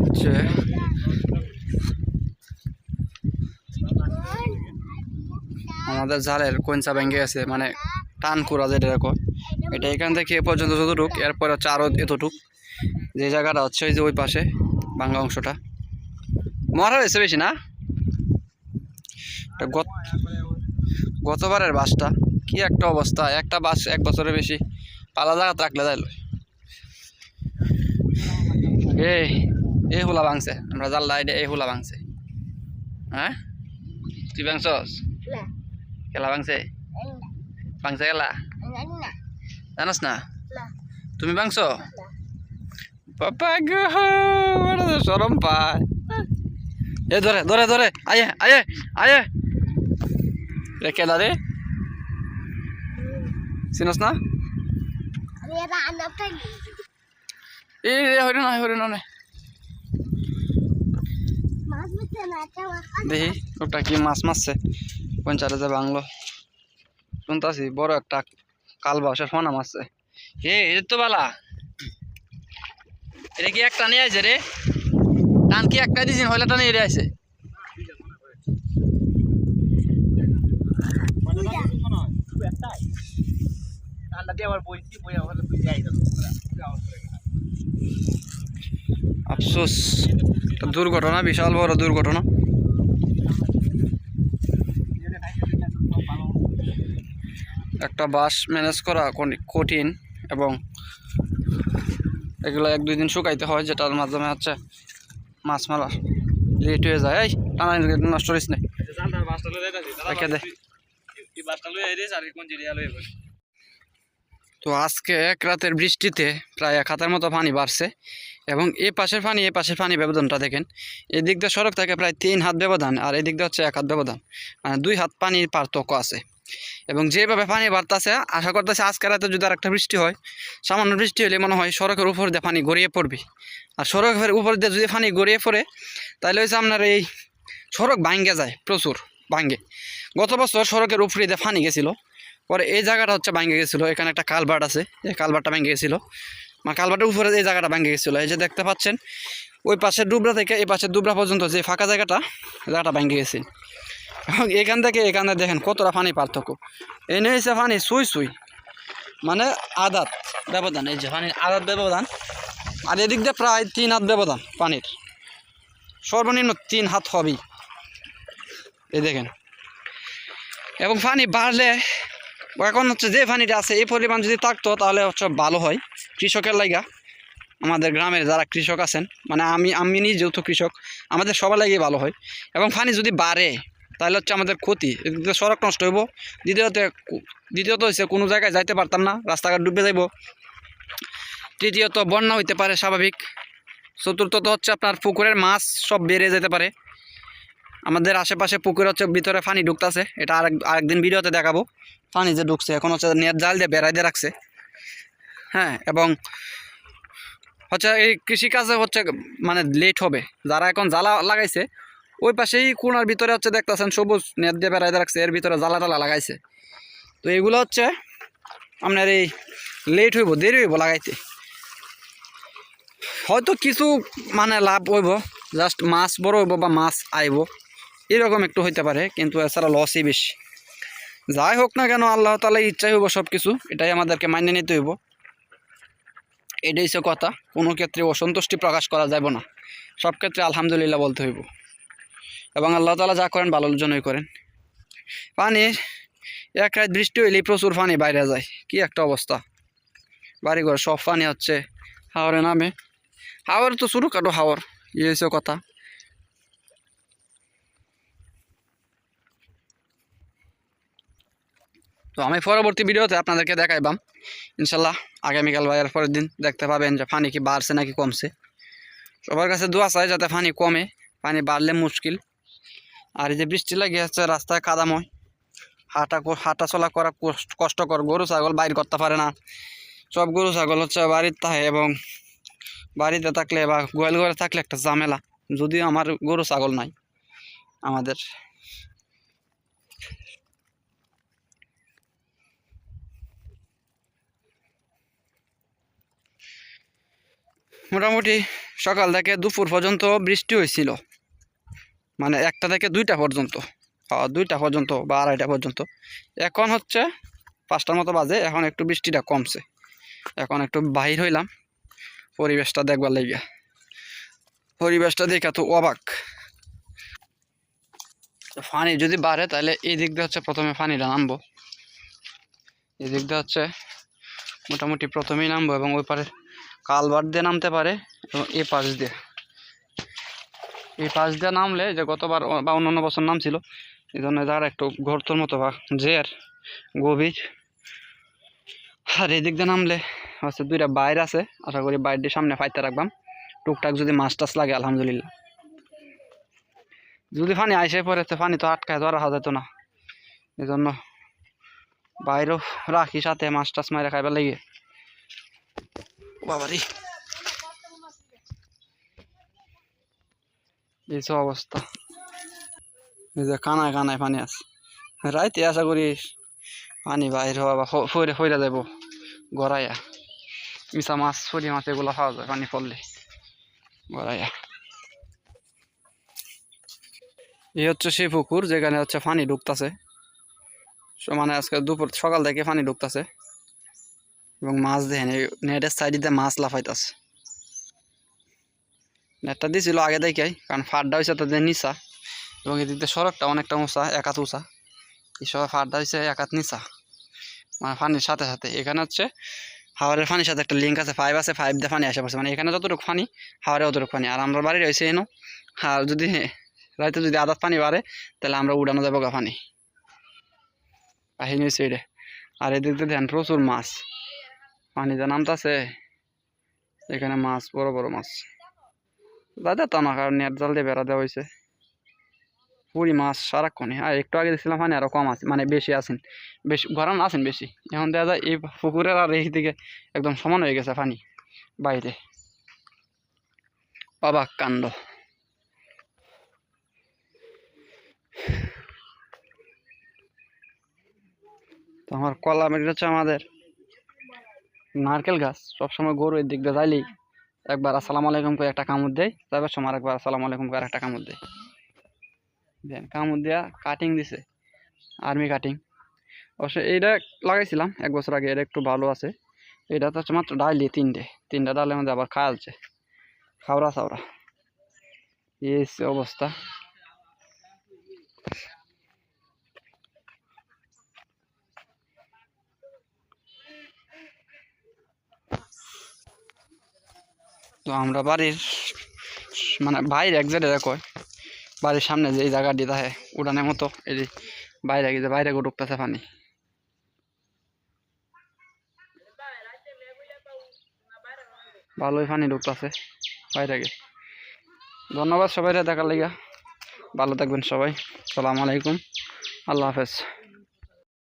হচ্ছে আমাদের জালের কোনচা ভেঙে গেছে মানে টান করা যেটা এরকম এটা এখান থেকে এ পর্যন্ত যতটুক, এরপর হচ্ছে আরও এতটুক। যে জায়গাটা হচ্ছে ওই যে ওই পাশে ভাঙ্গা অংশটা। মরা হয়েছে বেশি না? গতবারের বাসটা, কি একটা অবস্থা, একটা বাস এক বছরের বেশি, পালা জায়গা রাখলে যাইল এই এই হুলা ভাঙছে। আমরা এটা এই হুলা ভাঙছে। হ্যাঁ? তুই ভাঙছস? খেলা ভাঙছে? ভাঙছে খেলা? জানি জানাস না? তুমি ভাঙছ? বাবা গো সরম পায়। এ ধরে ধরে ধরে। আয়ে আয়ে আয়ে। রে কেলা রে চিনস না? রে হরে না হরে না নে। মাছ বুঝছে না একটা মাছ দেখি ওটা কি মাছ মারছে? পঞ্চায়েতে যে বাংলো শুনতাছি বড় একটা কালবাসের ফোনা মারছে। এ এটা তো বালা। এটা কি একটা নিয়ে আছে রে? টান কি একটা দিয়েছেন হইলে টান এড়ে আছে আফসোস। দুর্ঘটনা বিশাল বড় দুর্ঘটনা। একটা বাস ম্যানেজ করা কঠিন এবং এগুলো এক দুই দিন শুকাইতে হয় যেটার মাধ্যমে হচ্ছে মাছ মারা লেট হয়ে যায়। এই টানা নষ্ট করিস না। দে। তো আজকে এক রাতের বৃষ্টিতে প্রায় এক হাতের মতো পানি বাড়ছে এবং এ পাশের পানি এই পাশের পানি ব্যবধানটা দেখেন। এদিক দিয়ে সড়ক থাকে প্রায় তিন হাত ব্যবধান আর এদিক দিয়ে হচ্ছে এক হাত ব্যবধান। মানে দুই হাত পানির পার্থক্য আছে। এবং যেভাবে পানি বাড়তেছে, আশা করতেছে আজকে রাতে যদি আর একটা বৃষ্টি হয়, সামান্য বৃষ্টি হলে মনে হয় সড়কের উপর দিয়ে পানি গড়িয়ে পড়বে। আর সড়কের উপর দিয়ে যদি পানি গড়িয়ে পড়ে, তাহলে হচ্ছে আপনার এই সড়ক ভাঙ্গে যায়, প্রচুর ভাঙ্গে। গত বছর সড়কের উপরে দিয়ে পানি গেছিল। পরে এই জায়গাটা হচ্ছে ভাঙ্গে গেছিল। এখানে একটা কালভার্ট আছে। এই কালভার্টটা ভেঙে গেছিল। মানে কালভার্টের উপরে এই জায়গাটা ভেঙে গেছিল। এই যে দেখতে পাচ্ছেন, ওই পাশের ডুবরা থেকে এই পাশের ডুবরা পর্যন্ত যে ফাঁকা জায়গাটা জায়গাটা ভেঙে গেছে। এবং এখান থেকে এখানে দেখেন কতটা পানি পার্থক্য। এনে হয়েছে পানি সুই সুই মানে আদাত ব্যবধান। এই যে পানির আদাত ব্যবধান। আর এদিক দিয়ে প্রায় তিন হাত ব্যবধান পানির। সর্বনিম্ন তিন হাত হবেই। এই দেখেন। এবং পানি বাড়লে এখন হচ্ছে যে পানিটা আছে, এই পরিমাণ যদি থাকতো, তাহলে হচ্ছে ভালো হয় কৃষকের লাইগা। আমাদের গ্রামের যারা কৃষক আছেন মানে আমি আমি নিজেও তো কৃষক, আমাদের সবার লাগে ভালো হয়। এবং পানি যদি বাড়ে, তাহলে হচ্ছে আমাদের ক্ষতি সড়ক নষ্ট হইব। দ্বিতীয়ত দ্বিতীয়ত হচ্ছে কোনো জায়গায় যাইতে পারতাম না, রাস্তাঘাট ডুবে যাইব। তৃতীয়ত বন্যা হইতে পারে, স্বাভাবিক। চতুর্থত হচ্ছে আপনার পুকুরের মাছ সব বেড়ে যেতে পারে। আমাদের আশেপাশে পুকুর হচ্ছে ভিতরে পানি ঢুকতেছে। এটা আরেক আরেকদিন ভিডিওতে দেখাবো। পানি যে ঢুকছে, এখন হচ্ছে নেট জাল দিয়ে বেড়াই দিয়ে রাখছে। হ্যাঁ এবং হচ্ছে এই কৃষিকাজে হচ্ছে মানে লেট হবে। যারা এখন জ্বালা লাগাইছে, ওই পাশেই কোনার ভিতরে হচ্ছে দেখতেছেন সবুজ নেট দিয়ে বেড়াই রাখছে, এর ভিতরে জ্বালা টালা লাগাইছে। তো এগুলো হচ্ছে আপনার এই লেট হইব, দেরি হইব লাগাইতে। হয়তো কিছু মানে লাভ হইব জাস্ট মাছ বড় হইব বা মাছ আইব। এরকম একটু হইতে পারে, কিন্তু এছাড়া লসই বেশি। যাই হোক না কেন, আল্লাহ তালা ইচ্ছাই হইব সব কিছু এটাই আমাদেরকে মানিয়ে নিতে হইব। এটাই হচ্ছে কথা, কোনো ক্ষেত্রে অসন্তুষ্টি প্রকাশ করা যাব না। সব ক্ষেত্রে আলহামদুলিল্লাহ বলতে হইব। এবং আল্লাহ তালা যা করেন ভালোর জন্যই করেন। পানি, এক রাত বৃষ্টি হইলেই প্রচুর পানি বাইরে যায়। কি একটা অবস্থা। বাড়িঘর সব পানি হচ্ছে হাওয়ারে নামে। হাওয়ার তো শুরু কাটো হাওয়ার ইয়ে হয়েছে কথা। তো আমি পরবর্তী ভিডিওতে আপনাদেরকে দেখাইবাম। ইনশাল্লাহ আগামীকাল বা পরের দিন দেখতে পাবেন যে পানি কি বাড়ছে নাকি কমছে। সবার কাছে দোয়া চাই যাতে পানি কমে, পানি বাড়লে মুশকিল। আর এই যে বৃষ্টি লাগে হচ্ছে রাস্তায় কাদাময়। হাঁটা হাঁটা চলা করা কষ্ট- কষ্টকর। গরু, ছাগল বাইর করতে পারে না। সব গরু, ছাগল হচ্ছে বাড়িতে থাকে এবং বাড়িতে থাকলে বা গোয়াল ঘরে থাকলে একটা ঝামেলা। যদিও আমার গরু, ছাগল নাই আমাদের। মোটামুটি সকাল থেকে দুপুর পর্যন্ত বৃষ্টি হয়েছিল। মানে একটা থেকে দুইটা পর্যন্ত। দুইটা পর্যন্ত বা আড়াইটা পর্যন্ত। এখন হচ্ছে পাঁচটার মতো বাজে, এখন একটু বৃষ্টিটা কমছে। এখন একটু বাহির হইলাম, পরিবেশটা দেখবার লেগে পরিবেশটা দেখা তো অবাক। পানি যদি বাড়ে, তাহলে এই দিক দিয়ে হচ্ছে প্রথমে পানিটা নামবো। এই দিক দিয়ে হচ্ছে মোটামুটি প্রথমেই নামবো এবং ওই পারে কালবার দিয়ে নামতে পারে এবং এ পাশ দিয়ে। এই পাশ দিয়ে নামলে যে গতবার বা অন্যান্য বছর নামছিল, এই জন্য যারা একটু গর্তর মতো বা জের, গভীর। আর এদিক দিয়ে নামলে হচ্ছে দুইটা বাইর আছে, আশা করি বাইরটির সামনে ফাইতে রাখবাম। টুকটাক যদি মাছ টাছ লাগে, আলহামদুলিল্লাহ। যদি পানি আইসে পরে তো পানি তো আটকায়, ধরা যেত না। এই জন্য বাইরেও রাখি সাথে মাছ টাছ মারে খাইবার লাগে। বাবারি। এই তো অবস্থা। এই যে কানায় কানায় পানি আছে। রাইতে আশা করি পানি বাইর হওয়া ফইরা যাব গড়াইয়া। মিশা মাছ ফরি মাছ এগুলো খাওয়া যায় পানি পড়লে। গড়াইয়া। এই হচ্ছে সেই পুকুর যেখানে হচ্ছে পানি ঢুকতাছে। মানে আজকে দুপুর সকাল থেকে পানি ঢুকতাছে। এবং মাছ দেখেন নেটের সাইডে মাছ লাফাইতাছে। নেটটা দিছিল আগে দেখাই কারণ ফাডটা হয়েছে তাদের নিচা এবং এদিক দিয়ে সড়কটা অনেকটা উঁচা একাত উঁচা। এই সব ফাডটা হয়েছে একাত নিচা। মানে পানির সাথে সাথে। এখানে হচ্ছে হাওয়ারের পানির সাথে একটা লিঙ্ক আছে ফাইভ আছে ফাইভ দিয়ে পানি আসে পড়ছে। মানে এখানে যতটুকু পানি হাওয়ারে অতটুকু পানি আর আমরা বাড়ি রয়েছে এনো। আর যদি রাইতে যদি আদাত পানি বাড়ে, তাহলে আমরা উড়ানো যাব গা পানি হয়েছে এটা আর এদিক দিয়ে দেন প্রচুর মাছ। পানিতে নামতাছে, এখানে মাছ, বড় বড় মাছ। দাদা তো কারণ নেট জাল দিয়ে বেড়া দেওয়া হয়েছে পুরি মাছ সারাক্ষণে আর একটু আগে দেখছিলাম পানি আরও কম আছে মানে বেশি আছেন। বেশি, গরম আছেন বেশি। এখন দেখা যায় এই পুকুরের আর এই দিকে একদম সমান হয়ে গেছে পানি, বাইরে। অবাক কাণ্ড। তো আমার কলা হচ্ছে আমাদের নারকেল গাছ, সবসময় গরু এর দিক দিয়ে যাইলেই একবার আসসালামু আলাইকুম করে একটা কামড় দেয় তারপর সময় একবার আসসালামু আলাইকুম করে একটা কামড় দেয়। দেন কামড় দেওয়া কাটিং দিছে আর্মি কাটিং অবশ্য এইটা লাগাইছিলাম এক বছর আগে, এটা একটু ভালো আছে। এটা তো হচ্ছে মাত্র ডাইলি তিনটে, তিনটা ডালের মধ্যে আবার খাওয়ালছে খাওড়া চাওড়া এই অবস্থা। তো আমরা বাড়ির মানে বাইরে এক জায়গায় কয়, বাড়ির সামনে যে জায়গাটি থাকে উড়ানের মতো, এই বাইরে গিয়ে বাইরে গো ঢুকতেছে পানি। ভালোই পানি ঢুকতেছে বাইরে গিয়ে। ধন্যবাদ সবাই দেখার লেগে ভালো থাকবেন সবাই। সালাম আলাইকুম। আল্লাহ হাফেজ।